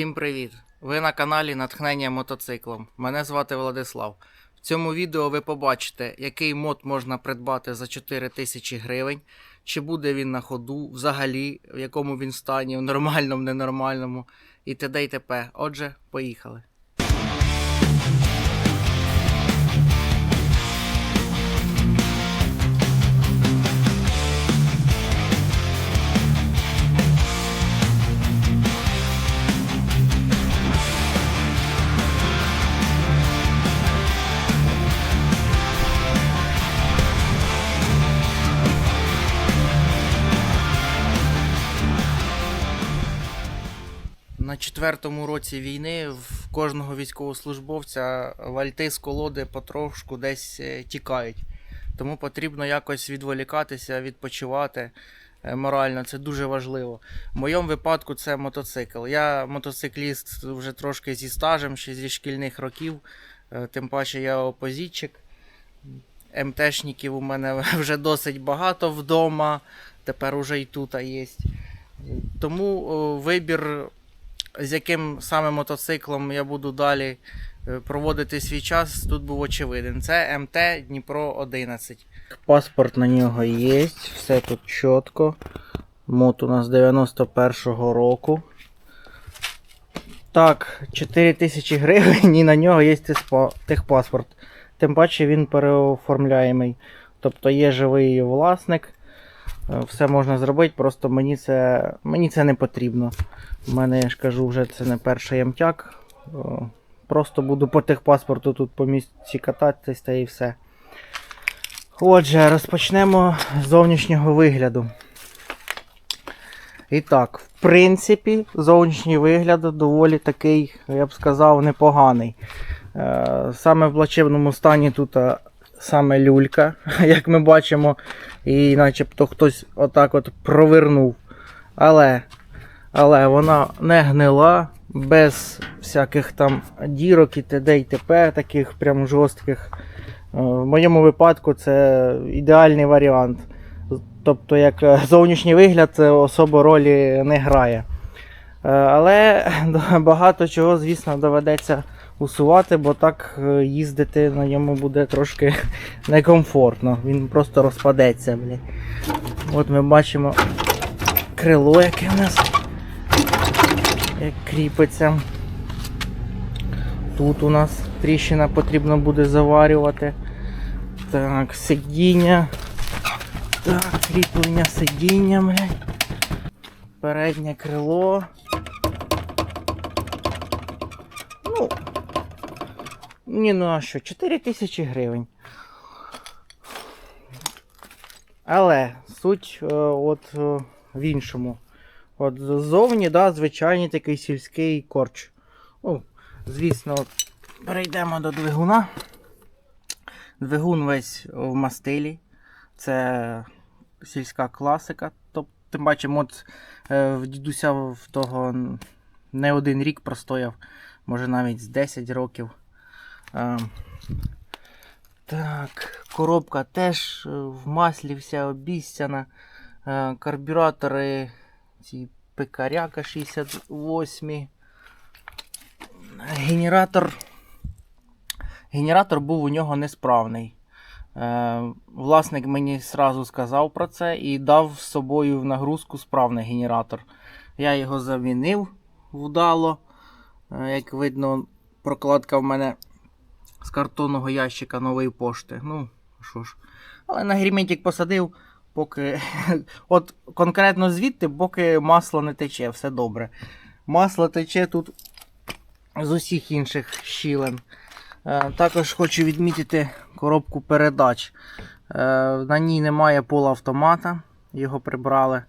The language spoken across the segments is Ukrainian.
Всім привіт! Ви на каналі Натхнення мотоциклом. Мене звати Владислав. В цьому відео ви побачите, який мод можна придбати за 4 тисячі гривень, чи буде він на ходу, взагалі, в якому він стані, в нормальному, ненормальному і т.д. і т.п. Отже, поїхали. Четвертому році війни в кожного військовослужбовця вальти з колоди потрошку десь е, тікають. Тому потрібно якось відволікатися, відпочивати е, морально. Це дуже важливо. В моєму випадку це мотоцикл. Я мотоцикліст вже трошки зі стажем, ще зі шкільних років. Е, Тим паче я опозитчик. МТшників у мене вже досить багато вдома. Тепер уже і тут є. Тому вибір з яким саме мотоциклом я буду далі е, проводити свій час, тут був очевиден. Це МТ Дніпро 11. Паспорт на нього є, все тут чітко. Мот у нас 91-го року. Так, 4 тисячі гривень і на нього є техпаспорт. Тим паче він переоформляємий. Тобто є живий власник. Е, Все можна зробити, просто мені це, мені це не потрібно. У мене, я ж кажу, вже це не перший ямтяк. Просто буду по техпаспорту тут по місці кататись та і все. Отже, розпочнемо з зовнішнього вигляду. І так, в принципі, зовнішній вигляд доволі такий, я б сказав, непоганий. Е, Саме в плачевному стані тут саме люлька, як ми бачимо, і начебто хтось отак от провернув. Але але вона не гнила, без всяких там дірок і т.д. і т.п. таких прям жорстких. Е, В моєму випадку це ідеальний варіант. Тобто, як е, зовнішній вигляд це особо ролі не грає. Е, Але багато чого, звісно, доведеться усувати, бо так е, їздити на ньому буде трошки некомфортно. Він просто розпадеться. Блін. От ми бачимо крило, яке в нас як кріпиться. Тут у нас тріщина потрібно буде заварювати. Так, сидіння. Так, кріплення сидіння, блядь. Переднє крило. Ні, ну а що, 4 тисячі гривень. Але суть е, от е, в іншому. От ззовні, да, звичайний такий сільський корч. Ну, звісно, от, перейдемо до двигуна. Двигун весь в мастилі. Це сільська класика. Тобто, тим бачимо, от е, в дідуся в того не один рік простояв, може навіть з 10 років. Так, коробка теж е, в маслі вся обіцяна. Е, карбюратори ці пекаряка 68. Генератор. Генератор був у нього несправний. Е, власник мені сразу сказав про це і дав з собою в нагрузку справний генератор. Я його замінив вдало. Як видно, прокладка в мене з картонного ящика нової пошти. Ну, що ж. Але на герметик посадив, поки. От конкретно звідти, поки масло не тече, все добре. Масло тече тут з усіх інших щілин. Е, Також хочу відмітити коробку передач. Е, На ній немає полуавтомата, його прибрали.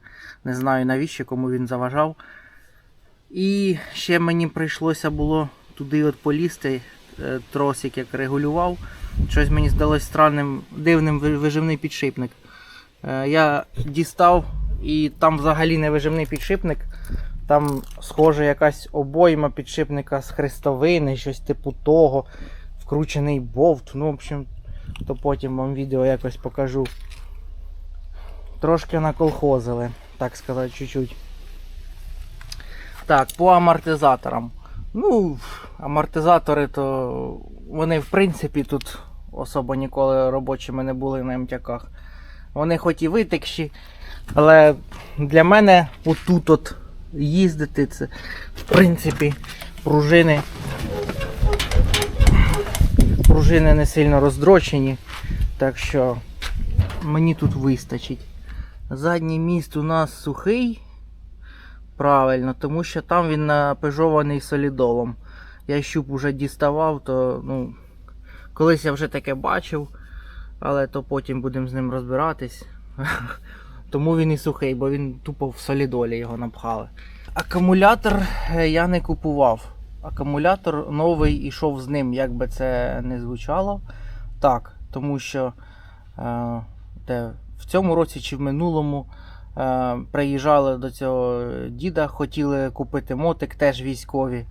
Не знаю навіщо, кому він заважав. І ще мені прийшлося було туди от полізти, тросик як регулював. Щось мені здалось странним, дивним ви- виживний підшипник. Е, Я дістав і там взагалі не виживний підшипник. Там, схоже, якась обойма підшипника з хрестовини, щось типу того. Вкручений болт. Ну, в общем, то потім вам відео якось покажу. Трошки наколхозили, так сказати, чуть-чуть. Так, по амортизаторам. Ну, амортизатори, то вони в принципі тут особо ніколи робочими не були на МТяках. Вони хоч і витекші, але для мене отут от їздити це в принципі пружини. Пружини не сильно роздрочені, так що мені тут вистачить. Задній міст у нас сухий. Правильно, тому що там він напежований солідолом. Я щуп уже діставав, то ну, колись я вже таке бачив, але то потім будемо з ним розбиратись. Тому він і сухий, бо він тупо в солідолі його напхали. Акумулятор е, я не купував. Акумулятор новий ішов з ним, як би це не звучало. Так, тому що е, де, в цьому році чи в минулому е, приїжджали до цього діда, хотіли купити мотик, теж військові,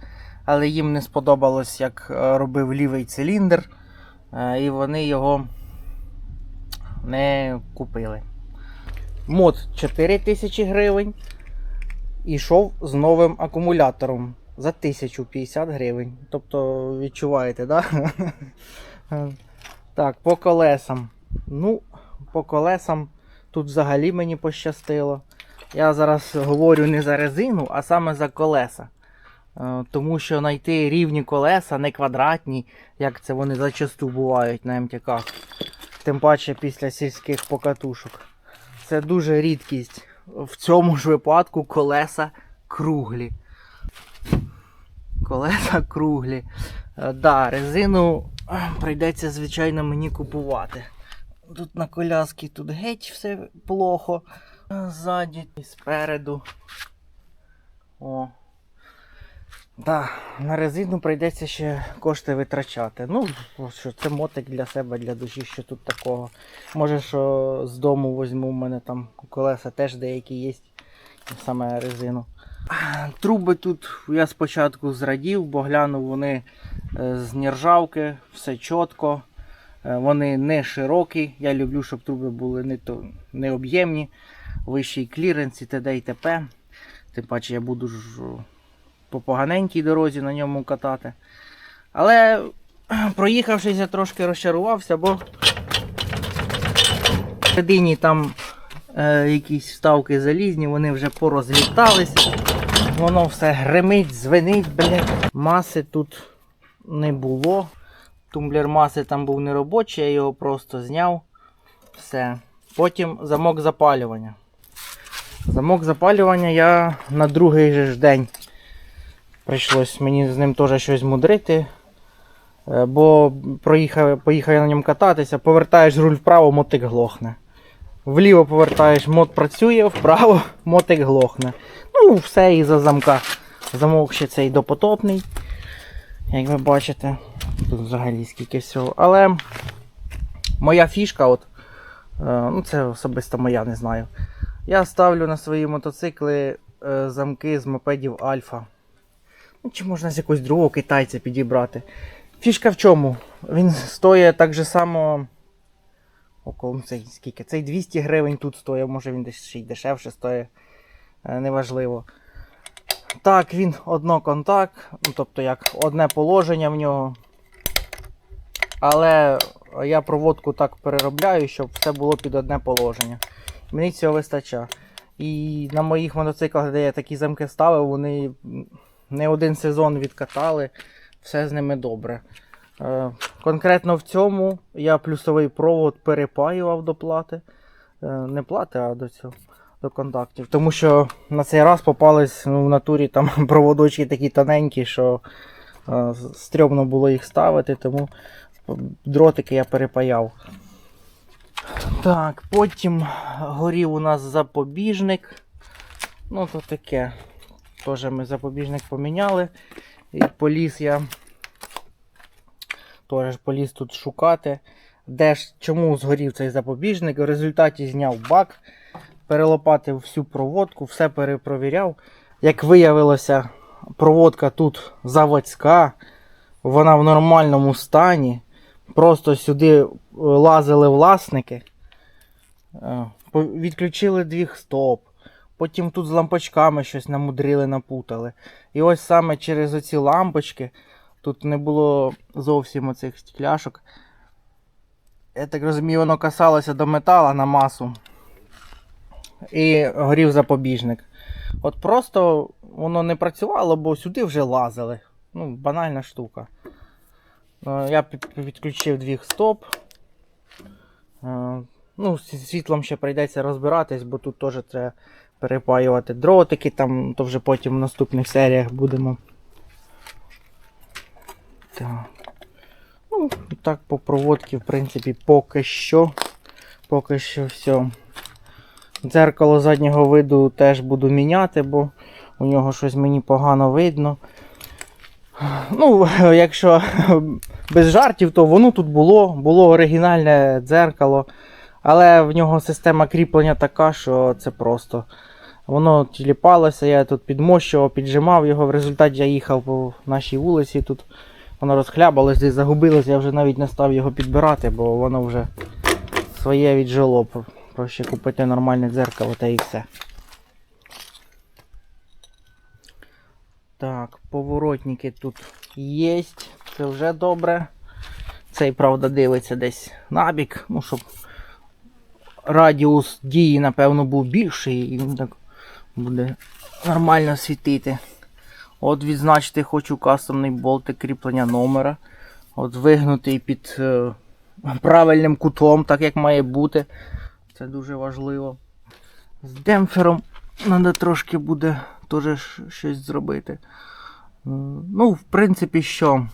але їм не сподобалось, як е, робив лівий циліндр, е, і вони його не купили. Мод 4000 гривень. Ішов з новим акумулятором за 1050 гривень. Тобто відчуваєте, да? так, по колесам. Ну, по колесам тут взагалі мені пощастило. Я зараз говорю не за резину, а саме за колеса. Е, Тому що знайти рівні колеса, не квадратні, як це вони зачасту бувають на МТК. Тим паче після сільських покатушок. Це дуже рідкість. В цьому ж випадку колеса круглі. Колеса круглі. Е, Да, резину е, прийдеться, звичайно, мені купувати. Тут на коляски тут геть все плохо. Ззаді і спереду. О. Да, на резину прийдеться ще кошти витрачати. Ну, що це мотик для себе, для душі, що тут такого. Може, що з дому візьму, у мене там колеса теж деякі є. Саме резину. Труби тут я спочатку зрадів, бо глянув вони е, з нержавки, все чітко. Е, Вони не широкі. Я люблю, щоб труби були не, то, не об'ємні, вищий кліренс і т.д. і т.п. Тим паче я буду ж по поганенькій дорозі на ньому катати. Але е, проїхавшись, я трошки розчарувався, бо в середині там е, якісь вставки залізні, вони вже порозліталися. Воно все гримить, звенить, блядь. Маси тут не було. Тумблер маси там був неробочий, я його просто зняв. Все. Потім замок запалювання. Замок запалювання я на другий же ж день прийшлось мені з ним теж щось мудрити. Е, Бо проїхав, поїхав я на ньому кататися, повертаєш руль вправо, мотик глохне. Вліво повертаєш, мот працює, вправо мотик глохне. Ну, все із-за замка. Замок ще цей допотопний. Як ви бачите, тут взагалі скільки всього. Але моя фішка, от, е, ну це особисто моя, не знаю. Я ставлю на свої мотоцикли е, замки з мопедів Альфа. Ну, чи можна з якогось другого китайця підібрати. Фішка в чому? Він стоїть так же само. Около цей скільки? Цей 200 гривень тут стоїть, може він десь ще й дешевше стоїть. Е, Неважливо. Так, він одноконтакт, ну, тобто як одне положення в нього. Але я проводку так переробляю, щоб все було під одне положення. Мені цього вистачає. І на моїх мотоциклах, де я такі замки ставив, вони не один сезон відкатали, все з ними добре. Е, Конкретно в цьому я плюсовий провод перепаював до плати. Е, Не плати, а до цього. До контактів. Тому що на цей раз попались ну, в натурі там проводочки такі тоненькі, що е, стрьомно було їх ставити, тому дротики я перепаяв. Так, потім горів у нас запобіжник. Ну, то таке. Теж ми запобіжник поміняли. І поліз я. Теж поліз тут шукати. Де ж чому згорів цей запобіжник? В результаті зняв бак, перелопатив всю проводку, все перепровіряв. Як виявилося, проводка тут заводська, вона в нормальному стані. Просто сюди е, лазили власники, е, відключили двіг стоп, Потім тут з лампочками щось намудрили, напутали. І ось саме через оці лампочки, тут не було зовсім оцих стекляшок. Я так розумію, воно касалося до метала на масу. І горів запобіжник. От просто воно не працювало, бо сюди вже лазили. Ну, банальна штука. Е, Я пі- відключив двіх стоп. Е, Ну, з світлом ще прийдеться розбиратись, бо тут теж треба перепаювати дротики, там, то вже потім в наступних серіях будемо. Так. Ну, так по проводці, в принципі, поки що. Поки що все. Дзеркало заднього виду теж буду міняти, бо у нього щось мені погано видно. Ну, якщо без жартів, то воно тут було, було оригінальне дзеркало. Але в нього система кріплення така, що це просто. Воно тіліпалося, я тут підмощував, піджимав його. В результаті я їхав по нашій вулиці. Тут воно розхлябалось, десь загубилось, я вже навіть не став його підбирати, бо воно вже своє віджило. Проще купити нормальне дзеркало та і все. Так, поворотники тут є. Це вже добре. Цей, правда, дивиться десь набік, ну, щоб радіус дії, напевно, був більший, і він так буде нормально світити. От відзначити хочу кастомний болтик кріплення номера. От вигнутий під е, правильним кутом, так як має бути. Це дуже важливо. З демпфером треба трошки буде теж щось зробити. Ну, в принципі, що.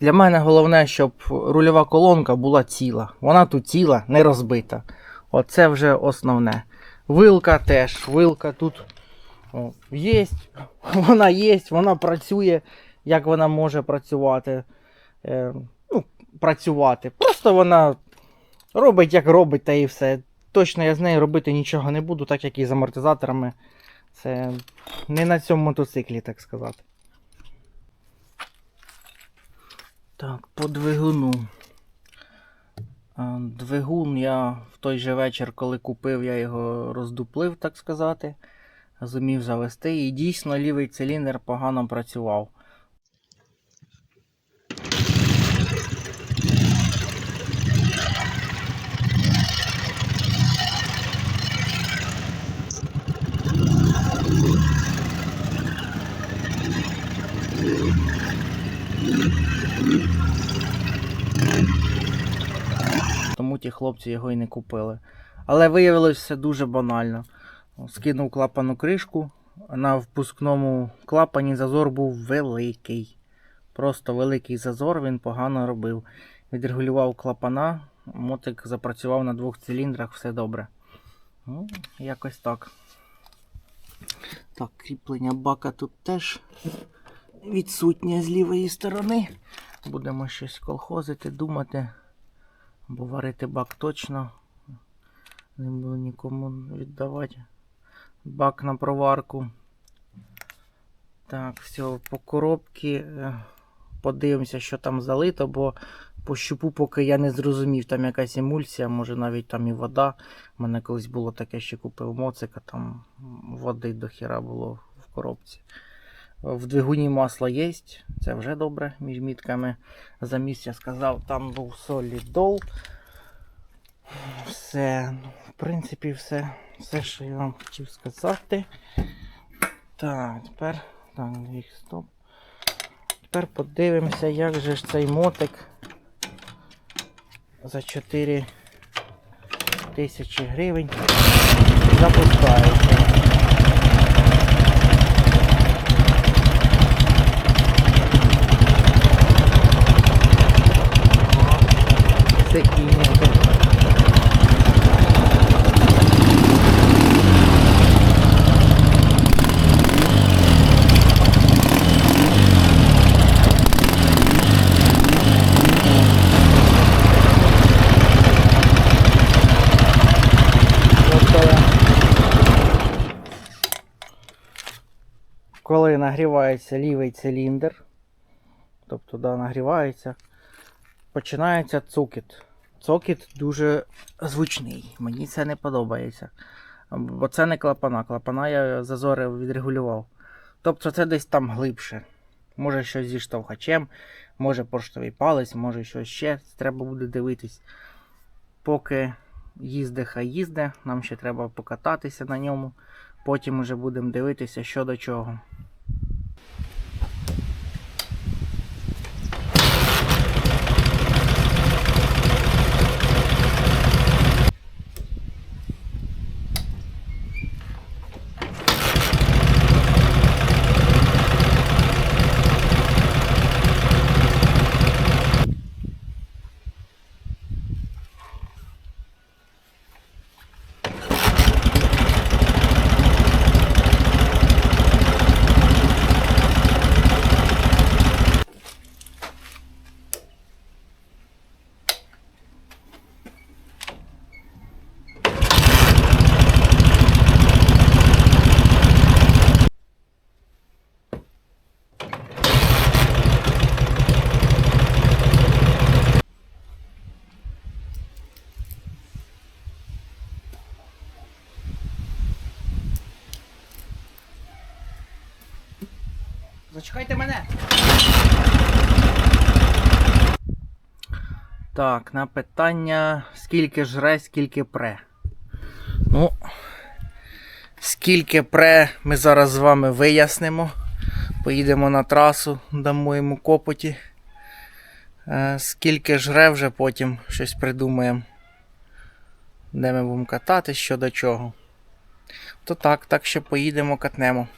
Для мене головне, щоб рульова колонка була ціла. Вона тут ціла, не розбита. Оце вже основне. Вилка теж. Вилка тут є. Вона є, вона працює, як вона може працювати. Е, ну, працювати. Просто вона робить, як робить, та і все. Точно я з нею робити нічого не буду, так як і з амортизаторами. Це не на цьому мотоциклі, так сказати. Так, по двигуну. А, Двигун я в той же вечір, коли купив, я його роздуплив, так сказати. Зумів завести. І дійсно лівий циліндр погано працював. Тому ті хлопці його і не купили. Але виявилось все дуже банально. Скинув клапану кришку. На впускному клапані зазор був великий. Просто великий зазор, він погано робив. Відрегулював клапана, мотик запрацював на двох циліндрах, все добре. Ну, якось так. Так, кріплення бака тут теж відсутнє з лівої сторони. Будемо щось колхозити, думати. Бо варити бак точно не буду нікому віддавати. Бак на проварку. Так, все, по коробці е, подивимося, що там залито, бо по щупу, поки я не зрозумів, там якась емульсія, може навіть там і вода. У мене колись було таке, що купив моцика, там води до хіра було в коробці. В двигуні масло є, це вже добре між мітками. Замість я сказав, там був солідол. Все, ну, в принципі, все, все, що я вам хотів сказати. Так, тепер. Так, стоп. Тепер подивимося, як же ж цей мотик за 4 тисячі гривень запускається. Це і мотик. Тобто, Коли нагрівається лівий циліндр, тобто да, нагрівається, починається цукіт. Цокіт дуже звучний, мені це не подобається. Бо це не клапана. Клапана я зазори відрегулював. Тобто це десь там глибше. Може щось зі штовхачем, може поштовий палець, може щось ще. Треба буде дивитись. Поки їзде, хай їзде, нам ще треба покататися на ньому. Потім уже будемо дивитися, що до чого. Зачекайте мене. Так, на питання, скільки жре, скільки пре. Ну, скільки пре, ми зараз з вами вияснимо. Поїдемо на трасу, дамо йому копоті. Е, Скільки жре, вже потім щось придумаємо. Де ми будемо катати, що до чого. То так, так що поїдемо, катнемо.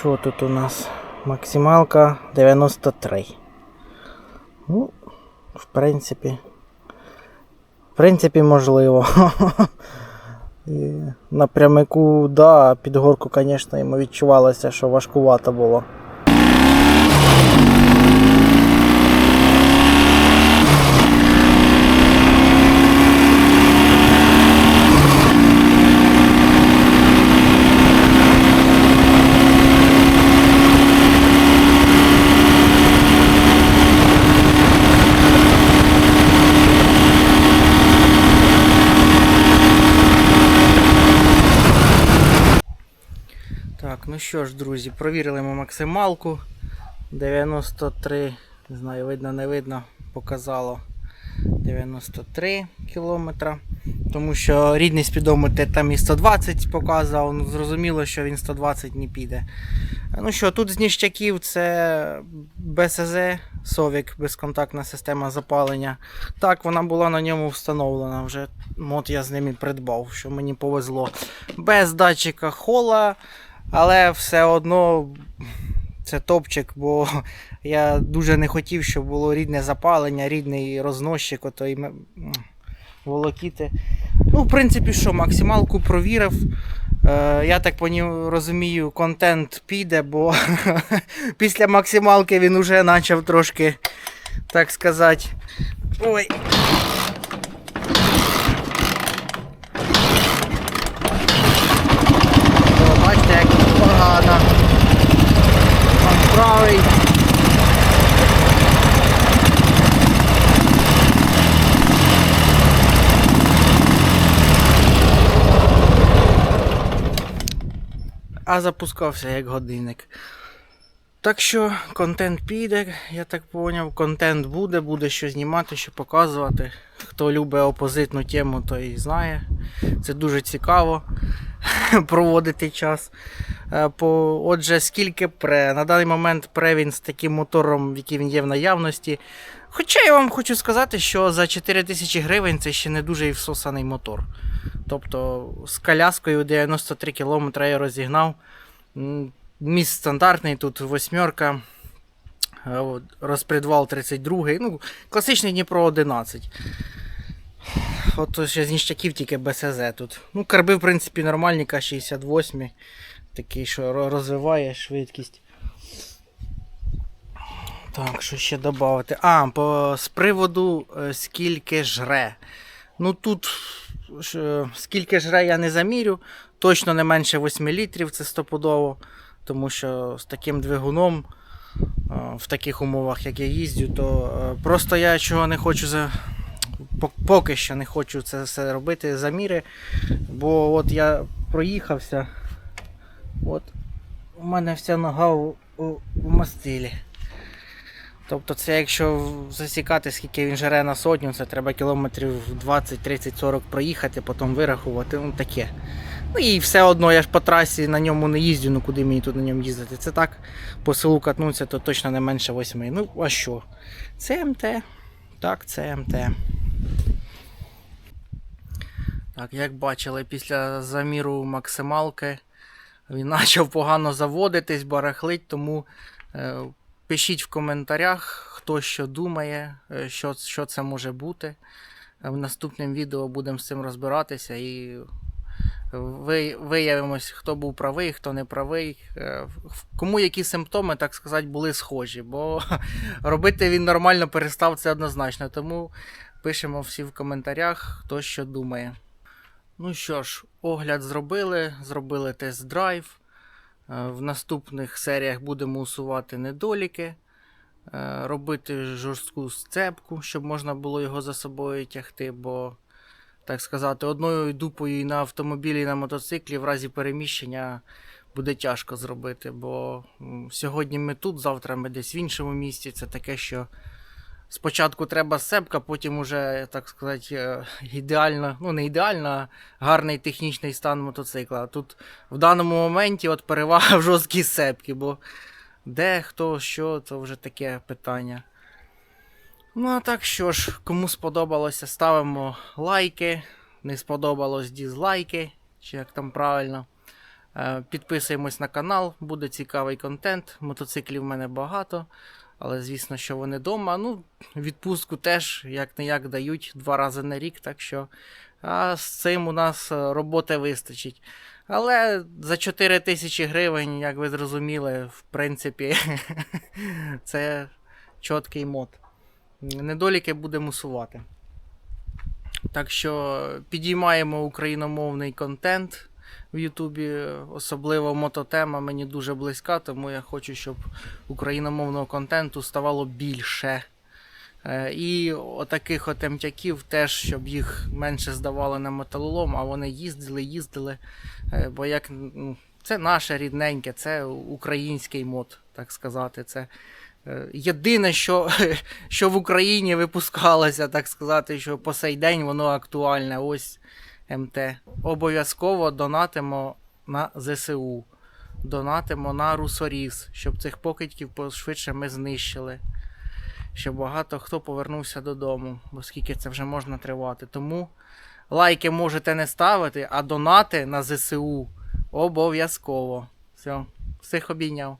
Що тут у нас? Максималка 93. Ну, в принципі. В принципі, можливо. І на прямику, да, під горку, звісно, йому відчувалося, що важкувато було. Так, ну що ж, друзі, провірили ми максималку. 93, не знаю, видно, не видно, показало 93 кілометра. Тому що рідний спідометр там і 120 показував, ну зрозуміло, що він 120 не піде. Ну що, тут з ніштяків це БСЗ, Совік, безконтактна система запалення. Так, вона була на ньому встановлена вже. От я з ними придбав, що мені повезло. Без датчика хола. Але все одно це топчик, бо я дуже не хотів, щоб було рідне запалення, рідний розносчик, отой волокіти. Ну, в принципі, що, максималку провірив. Е, я так розумію, контент піде, бо після максималки він уже почав трошки, так сказати. Ой. О, бачите, як погано. Правий. А запускався як годинник. Так що контент піде, я так поняв, контент буде, буде що знімати, що показувати. Хто любить опозитну тему, той знає. Це дуже цікаво проводити час. Е, отже, скільки пре. На даний момент пре він з таким мотором, який він є в наявності. Хоча я вам хочу сказати, що за 4000 гривень це ще не дуже і всосаний мотор. Тобто з коляскою 93 км я розігнав. Міст стандартний, тут восьмерка. Е, Розпредвал 32. Ну, класичний Дніпро 11. От ще з ніщаків тільки БСЗ тут. Ну, карби, в принципі, нормальні, К-68. Такий, що розвиває швидкість. Так, що ще додати? А, по, з приводу е, скільки жре. Ну тут ж, скільки жре я не замірю. Точно не менше 8 літрів, це стопудово. Тому що з таким двигуном е, в таких умовах, як я їздю, то е, просто я чого не хочу за. Поки що не хочу це все робити заміри. Бо от я проїхався. От у мене вся нога у, у мастилі. Тобто це якщо засікати, скільки він жере на сотню, це треба кілометрів 20, 30, 40 проїхати, потім вирахувати. Ну таке. Ну і все одно я ж по трасі на ньому не їздю, ну куди мені тут на ньому їздити. Це так, по селу катнуться, то точно не менше 8. Ну, а що? Це МТ. Так, це МТ. Так, як бачили, після заміру максималки він почав погано заводитись, барахлить, тому е, пишіть в коментарях, хто що думає, е, що, що це може бути. Е, В наступному відео будемо з цим розбиратися і виявимось, хто був правий, хто не правий. Е, Кому які симптоми, так сказати, були схожі, бо робити він нормально перестав це однозначно. Тому пишемо всі в коментарях, хто що думає. Ну що ж, огляд зробили, зробили тест-драйв. Е, В наступних серіях будемо усувати недоліки, е, робити жорстку сцепку, щоб можна було його за собою тягти, бо, так сказати, одною дупою і на автомобілі, і на мотоциклі в разі переміщення буде тяжко зробити. Бо сьогодні ми тут, завтра ми десь в іншому місці. Це таке, що спочатку треба сцепка, потім уже, так сказати, е, ідеально, ну не ідеально, а гарний технічний стан мотоцикла. Тут в даному моменті от перевага в жорсткій сцепки, бо де, хто, що, то вже таке питання. Ну а так що ж, кому сподобалося, ставимо лайки. Не сподобалось дізлайки, чи як там правильно. Е, Підписуємось на канал, буде цікавий контент. Мотоциклів в мене багато, але звісно, що вони вдома. Ну, відпустку теж як не як дають два рази на рік, так що а з цим у нас е, роботи вистачить. Але за 4 тисячі гривень, як ви зрозуміли, в принципі, це чіткий мод. Недоліки будемо усувати. Так що підіймаємо україномовний контент в Ютубі, особливо мототема мені дуже близька, тому я хочу, щоб україномовного контенту ставало більше. Е, І отаких от емтяків теж, щоб їх менше здавали на металолом, а вони їздили, їздили. Е, Бо як це наше рідненьке, це український мод, так сказати. Це єдине, що, що в Україні випускалося, так сказати, що по сей день воно актуальне. Ось МТ. Обов'язково донатимо на ЗСУ. Донатимо на Русоріс, щоб цих покидьків пошвидше ми знищили. Щоб багато хто повернувся додому, бо скільки це вже можна тривати. Тому лайки можете не ставити, а донати на ЗСУ обов'язково. Все, всіх обійняв.